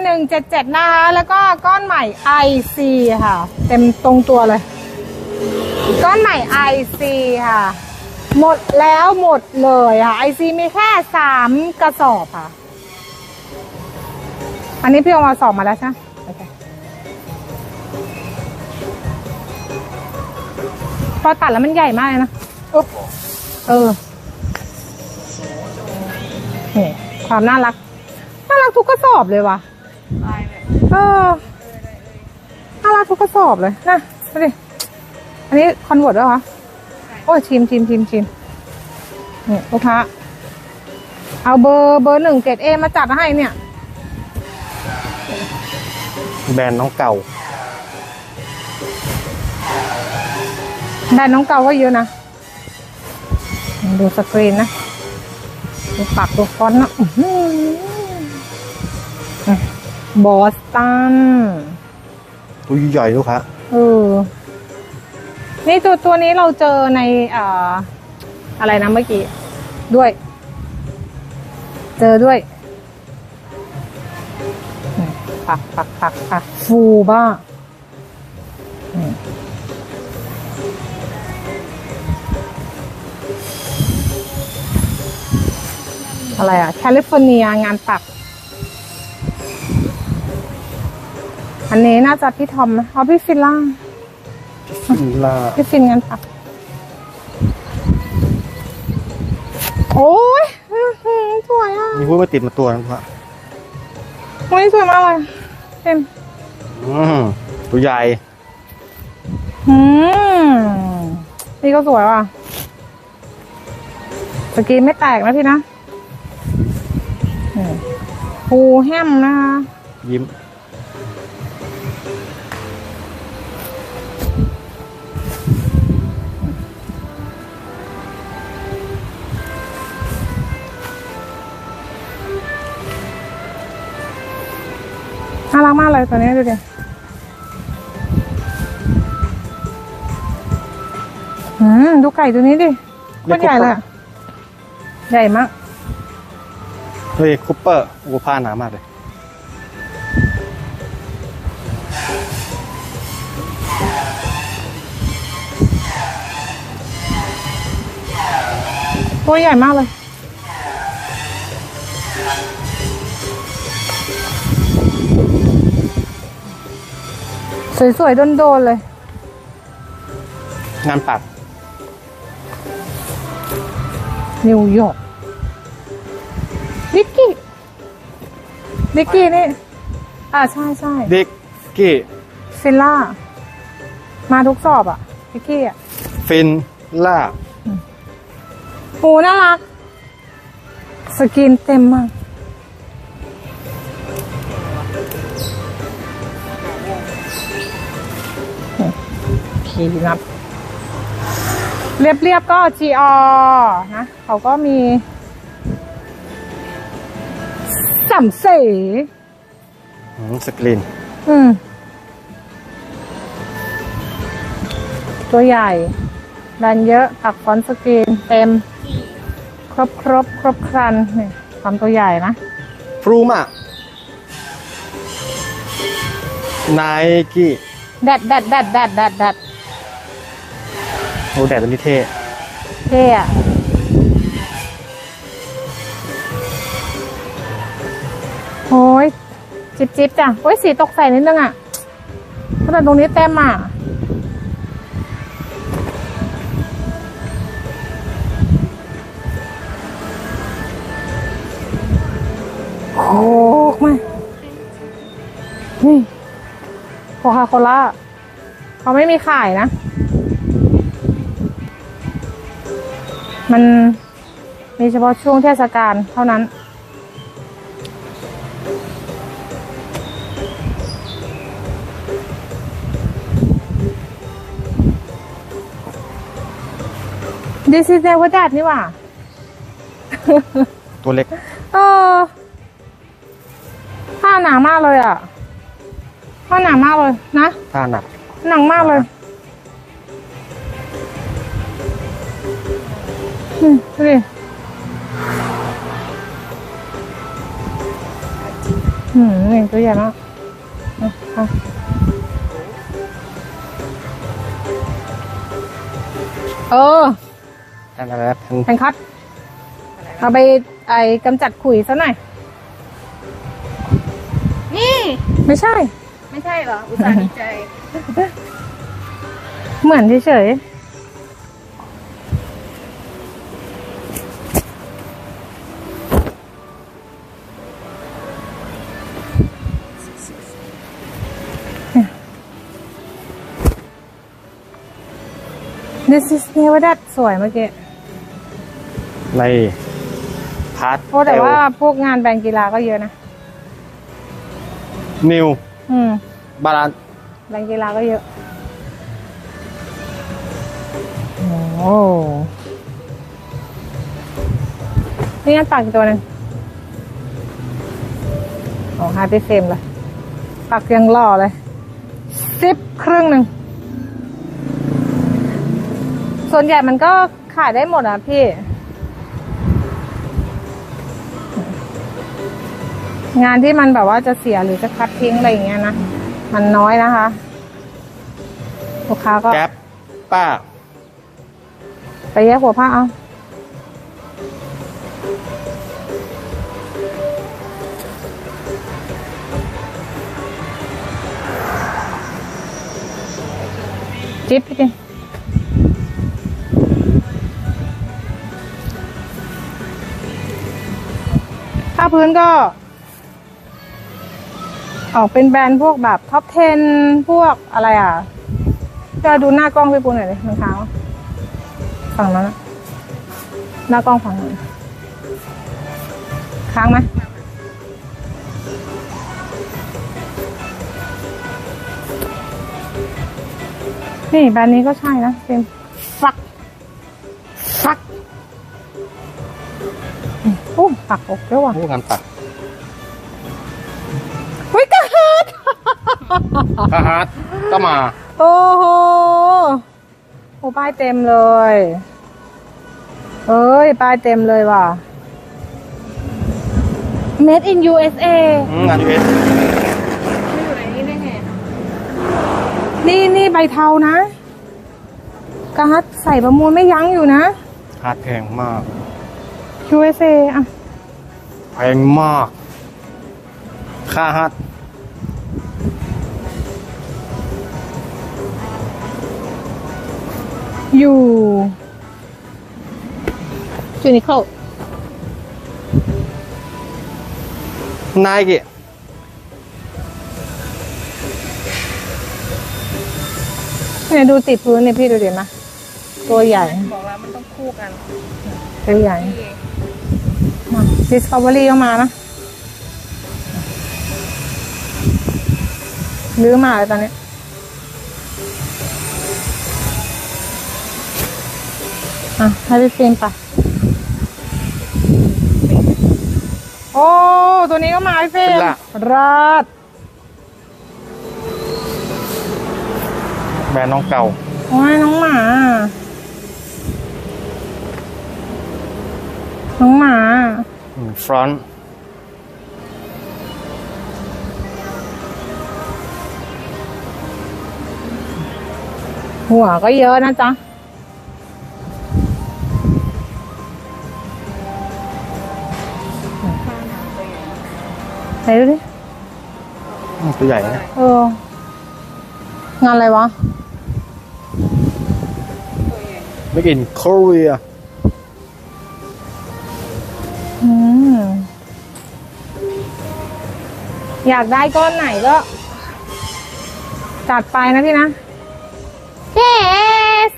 177 นะคะ แล้วก็ก้อนใหม่ IC ค่ะ เต็มตรงตัวเลย ก้อนใหม่ IC ค่ะ หมดแล้วหมดเลยค่ะ IC มีแค่ 3 กระสอบค่ะ อันนี้พี่เอามาสอบมาแล้วใช่ไหมโอเคพอตัดแล้วมันใหญ่มากเลยนะอุ๊บเออนี่ความน่ารัก น่ารักทุกกระสอบเลยว่ะ เออน่ารักทุกกระสอบเลยนะดูดิอันนี้คอนเวิร์ตด้วยเหรอโอ้ยชิมชิมชิมชิมนี่ลูกค้าเอาเบอร์เบอร์หนึ่งเกรดเอมาจัดให้เนี่ย แบรนด์น้องเก่าแบรนด์น้องเก่าก็เยอะนะดูสกรีนนะ ดูปักดูฟอนต์นะอื้อหือ บอสตันตัวใหญ่ลูกค้าเออ นี่ตัวตัวนี้เราเจอในเอ่ออะไรนะเมื่อกี้ ด้วย เจอด้วยนี่ปักปักปักปักฟูบ้านี่อะไรอะแคลิฟอร์เนียงานปัก อันนี้น่าจะพี่ทอมไหมเอาพี่ฟิลล่าฟินล่าพี่ฟินงานปักโอ้ยอื้อหือสวยอะมีพูดมาติดมาตัวนะลูกค้าโอ้ยสวยมากเลยเต็มอืมตัวใหญ่อืมนี่ก็สวยว่ะสกรีนไม่แตกนะพี่นะนี่ฟูแฮมนะคะยิ้มารักมากเลยตัวนี้ดูดิอืมดูไก่ตัวนี้ดิโคนใหญ่เลยอะใหญ่มาก เฮ้ยคูปเปอร์โอ้ผ้าหนามากเลย ตัวใหญ่มากเลย สวยๆโดนๆเลย งานปักนิวยอร์กดิกกี้ดิกกี้นี่ อ่าใช่ใช่ดิกกี้ฟิลล่า มาทุกสอบอะดิกกี้อะ ฟินล่าโหน่ารัก สกินเต็มมาก ขีนับ เรียบๆก็ GO นะ เขาก็มีสัมเสอืมสกรีน อืม ตัวใหญ่แบนเยอะปักฟอนต์สกรีนเต็ม ครบครบครบครันนี่ความตัวใหญ่นะฟรูมาไนกี้แดดแดดแดดแดดแดดแดด โอ้แดดตัวนี้เท่ เท่อะโอ้ยจิบจิบจ้ะโอ้ยสีตกใส่นิดนึงอะเพราะแต่ตรงนี้เต็มอะโอ้ไม่นี่โคคาโคล่าเขาไม่มีขายนะ มันมีเฉพาะช่วงเทศกาลเท่านั้น This is never that นี่หว่า ตัวเล็ก เออผ้าหนามากเลยอะผ้าหนามากเลยนะ ผ้าหนัก หนังมากเลย นี่ดิอืมนี่ตัวใหญ่มาอะค่ะเออทำอะไรทแทนคัดเอาไปไอ้กำจัดขุยซะหน่อย นี่ไม่ใช่ ไม่ใช่เหรอ อุตส่าห์ดีใจ เหมือนเฉยๆ This is never that สวยเมื่อกี้ ในพาร์ทโอ้แต่ว่าพวกงานแบงกีฬาก็เยอะนะ นิวอืม บาลานแบงกีฬาก็เยอะ โอ้นี่งั้นปากอีกตัวหนึ่งโอ้ฮาร์ดเฟมเลยปากยังหล่อเลยซิปครึ่งหนึ่ง ส่วนใหญ่มันก็ขายได้หมดอะพี่ งานที่มันแบบว่าจะเสียหรือจะคัดทิ้งอะไรอย่างเงี้ยนะ มันน้อยนะคะ ลูกค้าก็แก๊ปป้า ไปแยกหัวผ้าเอาจิ๊บพี่กิน ผ้าพื้นก็ ออกเป็นแบรนด์พวกแบบท็อป10 พวกอะไรอะจะดูหน้ากล้องพี่ปูหน่อยดิมันค้างวฝั่งนั้นอะหน้ากล้องฝั่งนั้นค้างไหมนี่แบรนด์นี้ก็ใช่นะเป็นฟัก โอ้ปักอกด้วยว่ะผู้งานปักเฮ้ยกระหัดทหารก็มา โอ้โหโอ้ป้ายเต็มเลย เอ้ยป้ายเต็มเลยว่ะ Made in USA อืมงานยูเอสไม่อยู่ในนี้ได้ไงนี่นี่ใบเทานะการ์ดใส่ประมูลไม่ยั้งอยู่นะฮาร์ดแพงมาก USA อะแพงมาก ค่าฮาร์ดอยู่จูนิเคิลนายกี่เนี่ยดูติดพื้นเนี่ยพี่ดูดินะตัวใหญ่ บอกแล้วมันต้องคู่กัน ตัวใหญ่ นี่มา Discovery ก็มานะลื้อมาเลยตอนนี้อะให้พี่ฟิล์มไป โอ้ ตัวนี้ก็มาพี่ฟิล์มราดแบรนด์น้องเก่าโอ้ยน้องหมา น้องหมา ฟรอนต์หัวก็เยอะนะจ๊ะ ไหนดูดิ ตัวใหญ่นะเออ งานอะไรวะ ไม่กินโคเรีย อยากได้ก้อนไหนก็จัดไปนะพี่นะ yes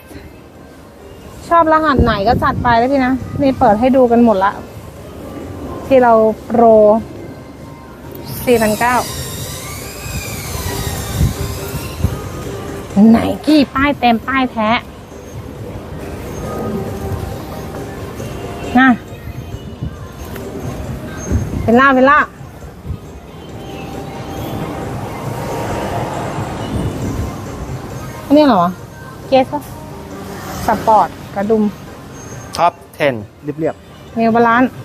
ชอบรหัสไหนก็จัดไปนะพี่นะ นี่เปิดให้ดูกันหมดละ ที่เราโปร4,900ไหนกี่ป้ายเต็มป้ายแท้น่ะเป็นล่าเป็นล่า อันนี้เหรอวะเกสปะสปอร์ต กระดุมท็อป 10 เรียบเนวบาลานซ์ๆ